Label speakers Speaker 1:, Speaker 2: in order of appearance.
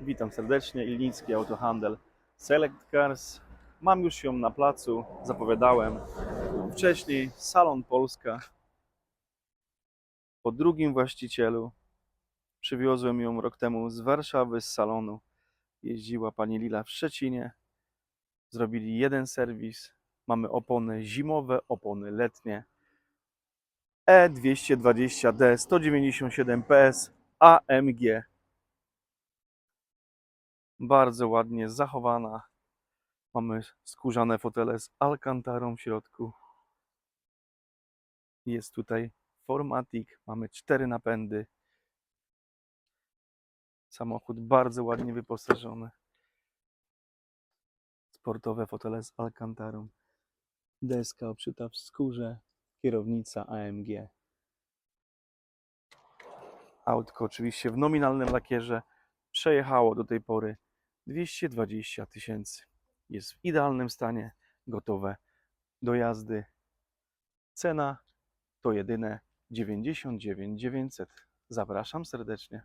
Speaker 1: Witam serdecznie, Ilnicki Autohandel Select Cars. Mam już ją na placu, zapowiadałem wcześniej, Salon Polska. Po drugim właścicielu przywiozłem ją rok temu z Warszawy, z salonu. Jeździła pani Lila w Szczecinie. Zrobili jeden serwis. Mamy opony zimowe, opony letnie. E E220D 197 PS AMG bardzo ładnie zachowana. Mamy skórzane fotele z alkantarą w środku. Jest tutaj Formatic, mamy cztery napędy. Samochód bardzo ładnie wyposażony. Sportowe fotele z alkantarą. Deska obszyta w skórze. Kierownica AMG. Autko oczywiście w nominalnym lakierze przejechało do tej pory 220 tysięcy. Jest w idealnym stanie, gotowe do jazdy. Cena to jedyne 99 900. Zapraszam serdecznie.